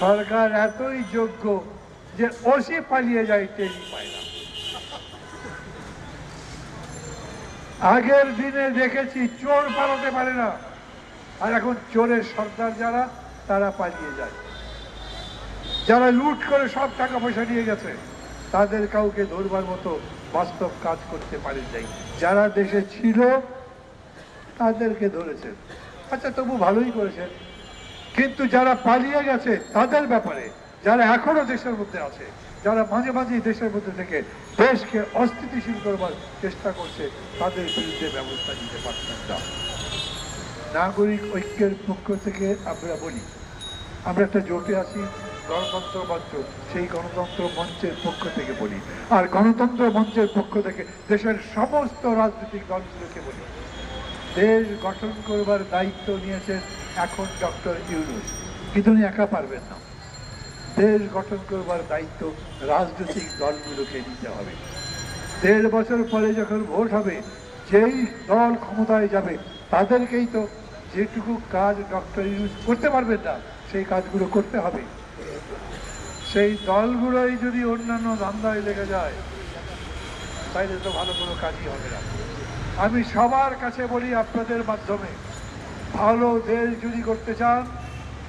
সরকার এতই যোগ্য যে ওসি পালিয়ে যায় টেরি পায় না আগের দিনে দেখেছি চোর পালাতে পারে না। আর এখন চোরের সর্দার যারা, তারা পালিয়ে যায়। যারা লুট করে সব টাকা পয়সা নিয়ে গেছে, তাদের কাউকে ধরবার মতো বাস্তব কাজ করতে পারে নাই। যারা দেশে ছিল, তাদেরকে ধরেছেন। আচ্ছা তবু ভালোই করেছেন। কিন্তু যারা পালিয়ে গেছে, তাদের ব্যাপারে, যারা এখনও দেশের মধ্যে আছে, যারা মাঝে মাঝে দেশের মধ্যে থেকে দেশকে অস্থিতিশীল করবার চেষ্টা করছে, তাদের বিরুদ্ধে ব্যবস্থা নিতে পারছেন না। নাগরিক ঐক্যের পক্ষ থেকে আমরা বলি, আমরা একটা জোটে আছি, গণতন্ত্র মঞ্চ, সেই গণতন্ত্র মঞ্চের পক্ষ থেকে বলি। আর গণতন্ত্র মঞ্চের পক্ষ থেকে দেশের সমস্ত রাজনৈতিক দলগুলোকে বলি। দেশ গঠন করবার দায়িত্ব নিয়েছেন এখন ডক্টর ইউনুস। কিন্তু উনি একা পারবেন না। দেশ গঠন করবার দায়িত্ব রাজনৈতিক দলগুলোকে নিতে হবে। দেড় বছর পরে যখন ভোট হবে, যেই দল ক্ষমতায় যাবে, তাদেরকেই তো যেটুকু কাজ ডক্টর ইউজ করতে পারবেন না, সেই কাজগুলো করতে হবে। সেই দলগুলোই যদি অন্যান্য ধান্দায় লেগে যায়, তাইলে তো ভালো কোনো কাজই হবে না। আমি সবার কাছে বলি আপনাদের মাধ্যমে, ভালো দেশ যদি করতে চান,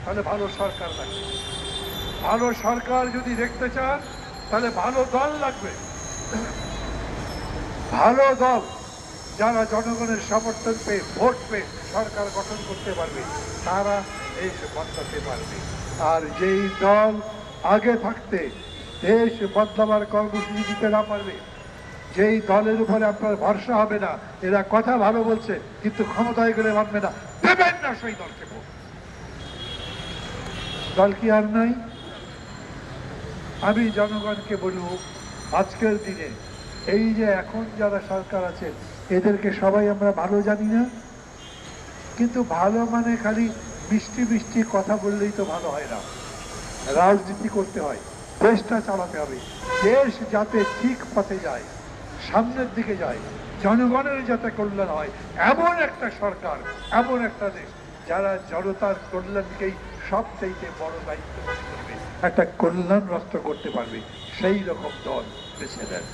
তাহলে ভালো সরকার লাগবে। ভালো সরকার যদি দেখতে চান, তাহলে ভালো দল লাগবে। ভালো দল যারা জনগণের সমর্থন পেয়ে, ভোট পেয়ে সরকার গঠন করতে পারবে, তারা দেশ বদলাতে পারবে। আর যেই দল আগে থাকতে দেশ বদলাবার কর্মসূচি দিতে না পারবে যেই দলের উপরে আপনার ভরসা হবে না, এরা কথা ভালো বলছে, কিন্তু ক্ষমতায় গেলে মানবে না। দেবেন না সেই দলকে দল কি আর নাই? আমি জনগণকে বলব আজকের দিনে এই যে এখন যারা সরকার আছে, এদেরকে সবাই আমরা ভালো জানি না, কিন্তু ভালো মানে খালি মিষ্টি মিষ্টি কথা বললেই তো ভালো হয় না। রাজনীতি করতে হয়, দেশটা চালাতে হবে, দেশ যাতে ঠিক পথে যায়। সামনের দিকে যায়, জনগণের যাতে কল্যাণ হয়, এমন একটা সরকার, এমন একটা দেশ, যারা জনতার কল্যাণকেই সব চাইতে বড় দায়িত্ব করবে। একটা কল্যাণ রাষ্ট্র করতে পারবে, সেই রকম দল বেছে দেন